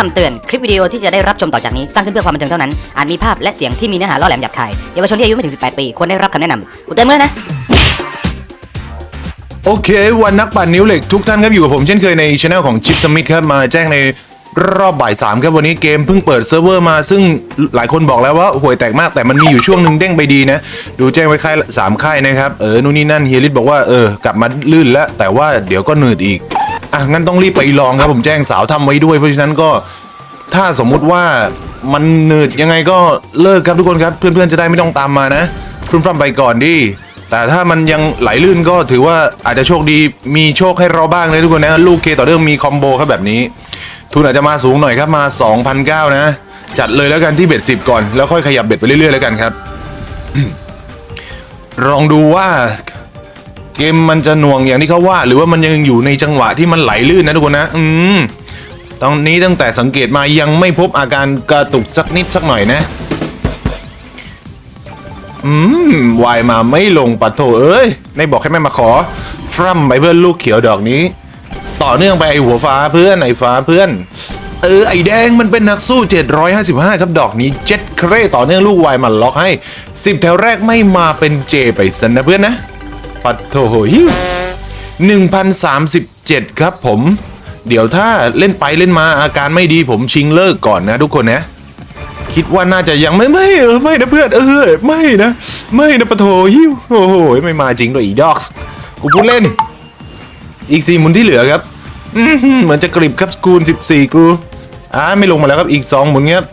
คำเตือน คลิปวิดีโอที่จะได้รับชมต่อจากนี้ สร้างขึ้นเพื่อความบันเทิงเท่านั้น อาจมีภาพและเสียงที่มีเนื้อหาล่อแหลมหยาบคายเยาวชนที่อายุไม่ถึง 18 ปี ควรได้รับคำแนะนำกูเตือนเลยนะ โอเค วันนักปั่นนิ้วเหล็กทุกท่านครับอยู่กับผมเช่นเคยในช anel ของชิปสมิธครับมาแจ้งในรอบบ่ายสามครับวันนี้เกมเพิ่งเปิดเซิร์ฟเวอร์มาซึ่งหลายคนบอกแล้วว่าห่วยแตกมากแต่มันมีอยู่ช่วงหนึ่งเด้งไปดีนะ ดูแจ้งไว้ค่ายสามค่ายนะครับ เออนู่นนี่นั่นเฮียริสบอกว่าเออกลับมาลื่นแล้วแต่ว่าเดี๋ยวก็หนืดอีก งั้นต้องรีบไปลองครับผมแจ้งสาวทำไว้ด้วย เพราะฉะนั้นก็ถ้าสมมุติว่ามันหนืดยังไงก็เลิกครับทุกคนครับ เพื่อนๆจะได้ไม่ต้องตามมานะฟรุมฟรัมไปก่อนดิแต่ถ้ามันยังไหลลื่นก็ถือว่าอาจจะโชคดีมีโชคให้เราบ้างนะทุกคนนะลูกเคต่อเนื่องมีคอมโบครับแบบนี้ ทุนอาจจะมาสูงหน่อยครับมา2,009นะจัดเลยแล้วกันที่เบ็ด10ก่อนแล้วค่อยขยับเบ็ดไปเรื่อยๆแล้วกันครับลองดูว่า เกมมันจะหน่วงอย่างที่เขาว่า หรือว่ามันยังอยู่ในจังหวะที่มันไหลลื่นนะทุกคนนะ อืมตอนนี้ตั้งแต่สังเกตมายังไม่พบอาการกระตุกสักนิดสักหน่อยนะ อืมวายมาไม่ลงปะโถเอ้ยในบอกให้แม่มาขอ ฟรัมไปเพื่อนลูกเขียวดอกนี้ ต่อเนื่องไปไอหัวฟ้าเพื่อนไอฟ้าเพื่อน เออไอแดงมันเป็นนักสู้ 755 ครับดอกนี้เจ็ดเครต่อเนื่องลูกวายมันล็อกให้ 10 แถวแรกไม่มาเป็นเจไปสันนะเพื่อนนะ ปัดโถหิว1,037 ครับผม เดี๋ยวถ้าเล่นไปเล่นมาอาการไม่ดีผมชิงเลิกก่อนนะทุกคนนะ คิดว่าน่าจะยังไม่ไม่เออไม่นะเพื่อนเออไม่นะ ไม่นะปะโถหิวโอ้โหไม่มาจริงด้วยอีด็อกส์กูพูดเล่น อีกสี่หมุนที่เหลือครับเหมือนจะกริบครับคูณ14กูอ่าไม่ลงมาแล้วครับอีก 2 หมุนครับ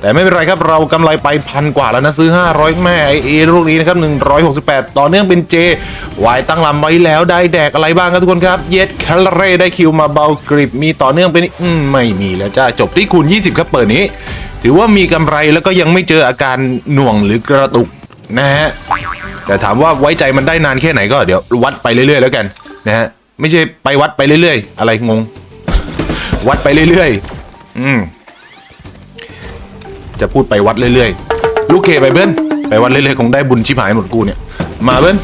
แต่ไม่เป็นไรครับเรากำไรไปพันกว่าแล้วนะซื้อ 500 แม่ไอเอลูกนี้นะครับ 168 ต่อเนื่องเป็นเจวายตั้งลำไว้แล้วได้แดกอะไรบ้างครับทุกคนครับ เย็ดแคลเรได้คิวมาเบากริบมีต่อเนื่องเป็นอืมไม่มีแล้วจ้าจบที่คูณ 20 ครับเปิดนี้ ถือว่ามีกำไรแล้วก็ยังไม่เจออาการหน่วงหรือกระตุกนะฮะแต่ถามว่าไว้ใจมันได้นานแค่ไหนก็เดี๋ยววัดไปเรื่อย ๆ แล้วกันนะฮะไม่ใช่ไปวัดไปเรื่อย ๆ อะไรงง วัดไปเรื่อย ๆ อืม จะพูดไปวัดเรื่อยๆ ลูกเคไปเบิ้ลไปวัดเรื่อยๆ คงได้บุญชิบหายหมดกูเนี่ย มาเบิ้ล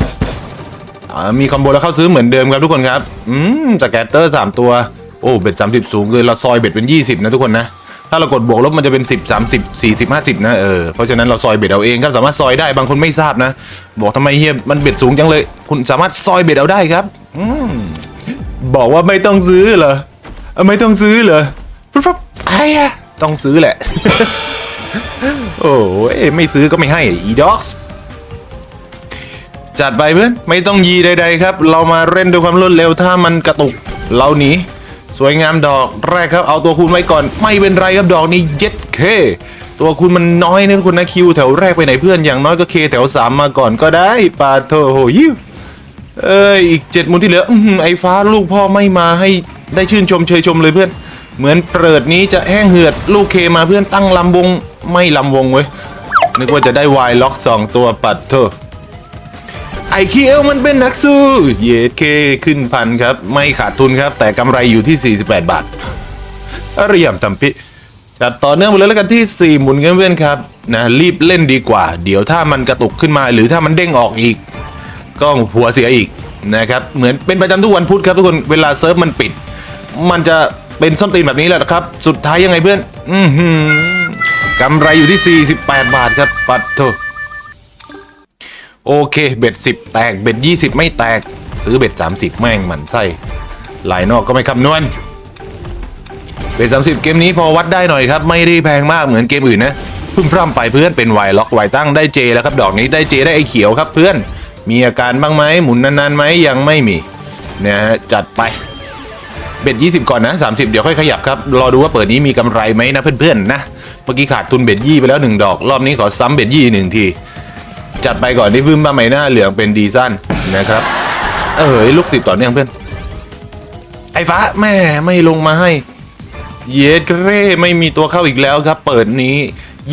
อ่ามีคอมโบแล้วเข้าซื้อเหมือนเดิมครับทุกคนครับ อืมสแกตเตอร์สามตัว โอ้เบ็ดสามสิบสูงเลยเราซอยเบ็ดเป็นยี่สิบนะทุกคนนะ ถ้าเรากดบวกลบมันจะเป็นสิบสามสิบสี่สิบห้าสิบนะเออ เพราะฉะนั้นเราซอยเบ็ดเอาเองครับ สามารถซอยได้บางคนไม่ทราบนะ บอกทำไมเฮียมันเบ็ดสูงจังเลย คุณสามารถซอยเบ็ดเอาได้ครับ อืมบอกว่าไม่ต้องซื้อเหรอ ไม่ต้องซื้อเหรอปุ๊บปั๊บไอ้ต้องซื้อแหละ โอ้ยไม่ซื้อก็ไม่ให้อีด็อกส์จัดไปเพื่อนไม่ต้องยีใดๆครับ เรามาเล่นด้วยความรวดเร็วถ้ามันกระตุกเราหนีสวยงามดอกแรกครับ เอาตัวคูณไว้ก่อน ไม่เป็นไรครับดอกนี้เย็ดเค ตัวคูณมันน้อยนะคุณนะคิวแถวแรกไปไหนเพื่อนอย่างน้อยก็เคแถวสามมาก่อนก็ได้ปาโถโหยิวเอ้ยอีกเจ็ดมุนที่เหลืออไอ้ฟ้าลูกพ่อไม่มาให้ได้ชื่นชมเชยชมเลยเพื่อน เหมือนเปิดนี้จะแห้งเหือดลูกเคมาเพื่อนตั้งลำวงไม่ลำวงเว้ย นึกว่าจะได้วายล็อกสองตัวปัดเถอะไอคียวมันเป็นนักสู้ เยเคขึ้นพันครับ ไม่ขาดทุนครับ แต่กำไรอยู่ที่ 48 บาทอริยมตัมปิจัดต่อเนื่องไปเลยแล้วกันที่ 4 หมุนกันเพื่อนครับนะรีบเล่นดีกว่า เดี๋ยวถ้ามันกระตุกขึ้นมา หรือถ้ามันเด้งออกอีก ก็หัวเสียอีกนะครับเหมือนเป็นประจำทุกวันพุธครับทุกคนเวลาเซิร์ฟมันปิด มันจะ เป็นส้นตีนแบบนี้แหละนะครับ สุดท้ายยังไงเพื่อน อืกำไรอยู่ที่ 48 บาทครับ ปัดโทโอเค เบ็ด 10 แตก เบ็ด 20 ไม่แตก ซื้อเบ็ด 30 แม่งหมันไส้หลายนอกก็ไม่คำนวณ เบ็ด 30 เกมนี้พอวัดได้หน่อยครับ ไม่ได้แพงมากเหมือนเกมอื่นนะพึ่มพร่ำไปเพื่อนเป็นไวล็อกไวตั้งได้เจแล้วครับ ดอกนี้ได้เจได้ไอเขียวครับเพื่อน มีอาการบ้างไหมหมุนนานๆไหมยังไม่มีนะฮะจัดไป เบ็ด20 ก่อนนะ 30 เดี๋ยวค่อยขยับครับ รอดูว่าเปิดนี้มีกำไรไหมนะเพื่อนๆนะ เมื่อกี้ขาดทุนเบ็ดยี่ไปแล้ว 1 ดอก รอบนี้ขอซ้ำเบ็ดยี่หนึ่งที จัดไปก่อนที่พื้นบ้าใบหน้าเหลืองเป็นดีสั้นนะครับ เออลูกสิบต่อเนื่องเพื่อน ไอ้ฟ้าแม่ไม่ลงมาให้ เยดเร่ไม่มีตัวเข้าอีกแล้วครับ เปิดนี้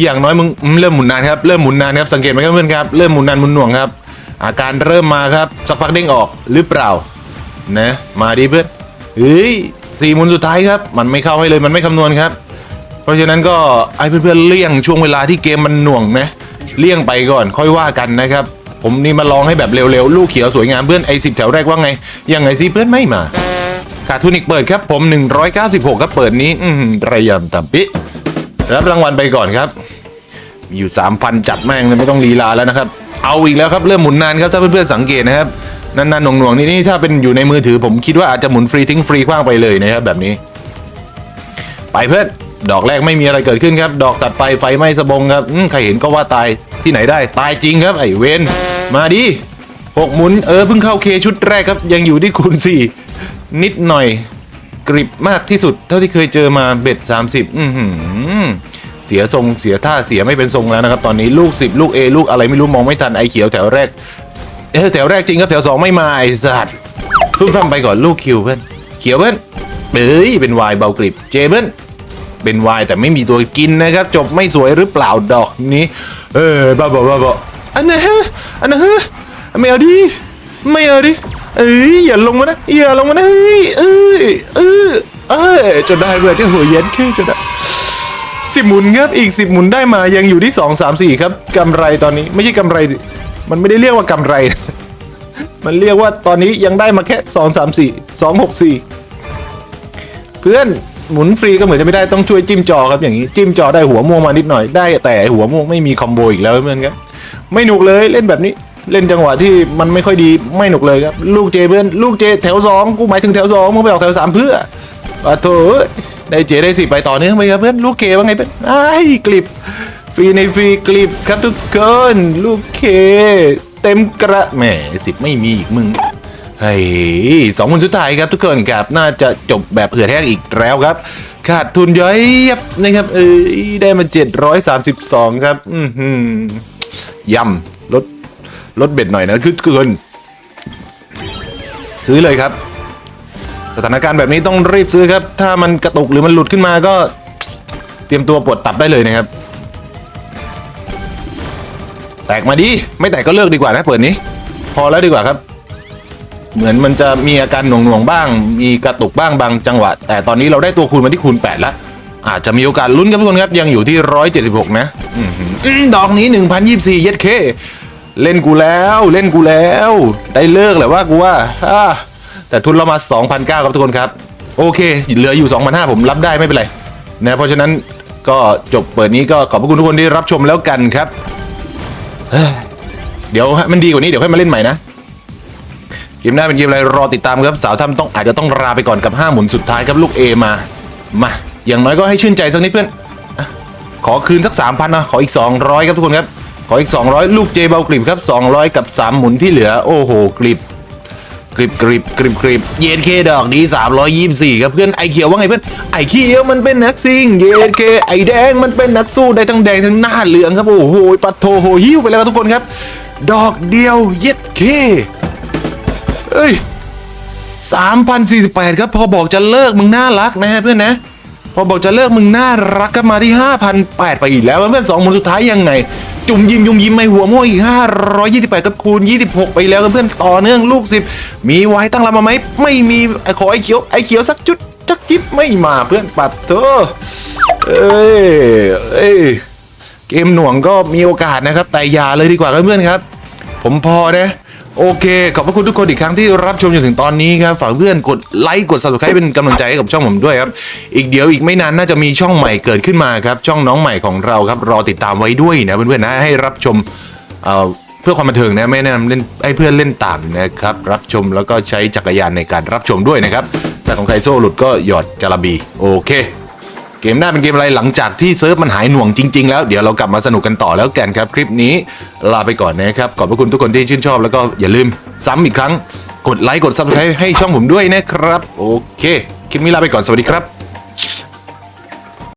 อย่างน้อยมึงเริ่มหมุนนานครับเริ่มหมุนนานครับสังเกตไหมครับเพื่อนครับเริ่มหมุนนานหมุนหน่วงครับ อาการเริ่มมาครับสักพักเด้งออกหรือเปล่านะมาดีเพื่อน เฮ้ยสี่หมุนสุดท้ายครับ มันไม่เข้าให้เลยมันไม่คำนวณครับ เพราะฉะนั้นก็ไอ้เพื่อนๆเลี่ยงช่วงเวลาที่เกมมันหน่วงนะเลี่ยงไปก่อนค่อยว่ากันนะครับ ผมนี่มาลองให้แบบเร็วๆ ลูกเขียวสวยงามเพื่อนไอ้สิบแถวแรกว่าไง ยังไงสิเพื่อนไม่มาขาทุนอีกเปิดครับผม 196 ครับเปิดนี้อืมระยำต่ำปิรับรางวัลไปก่อนครับ มีอยู่ 3,000 จัดแม่งเลยไม่ต้องลีลาแล้วนะครับ เอาอีกแล้วครับเริ่มหมุนนานครับถ้าเพื่อนๆสังเกตนะครับ นานๆหน่วงๆนี่นี่ถ้าเป็นอยู่ในมือถือผมคิดว่าอาจจะหมุนฟรีทิ้งฟรีคว้างไปเลยนะครับแบบนี้ ไปเพื่อนดอกแรกไม่มีอะไรเกิดขึ้นครับ ดอกตัดไปไฟไหม้สบงครับอืมใครเห็นก็ว่าตายที่ไหนได้ ตายจริงครับไอ้เวนมาดิหกหมุนเออเพิ่งเข้าเคชุดแรกครับ ยังอยู่ที่คูณสี่นิดหน่อยกริบมากที่สุด เท่าที่เคยเจอมาเบ็ด30อือหือเสียทรงเสียท่าเสียไม่เป็นทรงแล้วนะครับ ตอนนี้ลูก 10 ลูก A ลูกอะไรไม่รู้มองไม่ทันไอเขียวแถวแรก เออแถวแรกจริงครับแถวสองไม่มาไอสัตว์พึ่งทำไปก่อนลูกคิวเพื่อนเขียวเพื่อนเอ้ยเป็นวายเบากริบเจเพื่อนเป็นวายแต่ไม่มีตัวกินนะครับ จบไม่สวยหรือเปล่าดอกนี้ เออบ้าบอบ้าบออันนั้นฮะอันนั้นฮะไม่เอาดิไม่เอาดิเอ้ยอย่าลงมานะอย่าลงมานะเฮ้ยเอ้ยเอ้ยเอ้ยจนได้เพื่อนที่หัวเย็นขึ้นจนได้สิบหมุนครับอีกสิบหมุนได้มายังอยู่ที่สองสามสี่ครับกำไรตอนนี้ไม่ใช่กำไร มันไม่ได้เรียกว่ากำไร มันเรียกว่าตอนนี้ยังได้มาแค่สองสามสี่สองหกสี่เพื่อนหมุนฟรีก็เหมือนจะไม่ได้ต้องช่วยจิ้มจอครับอย่างนี้ จิ้มจอได้หัวม่วงมานิดหน่อยได้แต่หัวม่วงไม่มีคอมโบอีกแล้วเพื่อนครับไม่หนุกเลยเล่นแบบนี้เล่นจังหวะที่มันไม่ค่อยดีไม่หนุกเลยครับ ลูกเจเพื่อนลูกเจแถวสองกูหมายถึงแถวสองมึงไปออกแถวสามเพื่ออะโถอ้ยได้เจได้สิไปต่อเนื่องไปครับเพื่อนลูกเคว่าไงเพื่อนไอ้กลิบ รีในฟรีกลิบครับทุกคนลูกเค เต็มกระแหมสิบไม่มีอีกมึงเฮ้ยสองคนสุดท้ายครับทุกคนครับน่าจะจบแบบเผื่อแห้งอีกแล้วครับ ขาดทุนย้อยยับนะครับ เอ้ยได้มา 732 ครับ อือหือยำลดลดเบ็ดหน่อยนะคือเกินซื้อเลยครับ สถานการณ์แบบนี้ต้องรีบซื้อครับ ถ้ามันกระตุกหรือมันหลุดขึ้นมาก็ เตรียมตัวปวดตับได้เลยนะครับ แตกมาดิไม่แตกก็เลิกดีกว่านะเปิดนี้ พอแล้วดีกว่าครับ เหมือนมันจะมีอาการหน่วงหน่วงๆบ้าง มีกระตุกบ้างบางจังหวะ แต่ตอนนี้เราได้ตัวคูณมาที่คูณ8แล้วอาจจะมีโอกาสลุ้นครับทุกคนครับ ยังอยู่ที่ 176 นะอดอกนี้ 1024 เย็ดเค เล่นกูแล้วเล่นกูแล้ว ได้เลิกแหละว่ากูว่าอ่าแต่ทุนเรามา 2,009ครับทุกคนครับ โอเค เหลืออยู่ 2,500 ผมรับได้ไม่เป็นไรนะเพราะฉะนั้นก็จบเปิดนี้ก็ขอบพระคุณทุกคนที่รับชมแล้วกันครับ เดี๋ยวมันดีกว่านี้เดี๋ยวค่อยมาเล่นใหม่นะเกมหน้าเป็นเกมอะไรรอติดตามครับสาวทำต้องอาจจะต้องลาไปก่อนกับ 5 หมุนสุดท้ายครับลูก A มามาอย่างน้อยก็ให้ชื่นใจสักนิดเพื่อนอขอคืนสัก 3,000นะขออีก 200 ครับทุกคนครับ ขออีก 200 ลูกเจเบากริบครับ 200 กับ 3 หมุนที่เหลือ โอ้โหกริบ กริบกริบกริบกริบเยนเคดอกนี้ 324 ครับเพื่อนไอเขียวว่าไงเพื่อนไอเขียวมันเป็นนักซิ่งเยนเคไอแดงมันเป็นนักสู้ได้ทั้งแดงทั้งหน้าเหลืองครับโอ้โหปัดโทโหหิ้วไปแล้วครับทุกคนครับ ดอกเดียวเย็ดเคเอ้ยสามพันสี่สิบแปดครับพอบอกจะเลิกมึงน่ารักนะฮะเพื่อนนะพอบอกจะเลิกมึงน่ารักก็มาที่ห้าพันแปดไปอีกแล้วเพื่อนสองหมุนสุดท้ายยังไง จุ่มยิ้มยุ่มยิ้มไม่หัวม่วงอีกห้าร้อยยี่สิบแปดกับคูณยี่สิบหกไปแล้วเพื่อนต่อเนื่องลูกสิบมีไว้ตั้งลำมาไหมไม่มีไอขอไอ้เขียวไอ้เขียวสักจุดสักจิบไม่มาเพื่อนปัดเธอเอ้ยเอ้ยเกมหน่วงก็มีโอกาสนะครับ แต่อย่าเลยดีกว่าเพื่อนครับ ผมพอนะ โอเค ขอบพระคุณทุกคนอีกครั้งที่รับชมจนถึงตอนนี้ครับ ฝากเพื่อนกดไลค์กด subscribe เป็นกำลังใจให้กับช่องผมด้วยครับ อีกเดี๋ยวอีกไม่นานน่าจะมีช่องใหม่เกิดขึ้นมาครับ ช่องน้องใหม่ของเราครับ รอติดตามไว้ด้วยนะเพื่อนๆนะให้รับชมเอ่อเพื่อความบันเทิงนะไม่แนะนำเล่นให้เพื่อนเล่นต่างนะครับ รับชมแล้วก็ใช้จักรยานในการรับชมด้วยนะครับแต่ของใครโซ่หลุดก็หยอดจาระบีโอเค เกมหน้าเป็นเกมอะไรหลังจากที่เซิร์ฟมันหายหน่วงจริง ๆ แล้วเดี๋ยวเรากลับมาสนุกกันต่อแล้วกันครับ คลิปนี้ลาไปก่อนนะครับ ขอบพระคุณทุกคนที่ชื่นชอบแล้วก็อย่าลืมซ้ำอีกครั้ง กดไลค์กดซับสไครต์ให้ช่องผมด้วยนะครับ โอเค คลิปนี้ลาไปก่อนสวัสดีครับ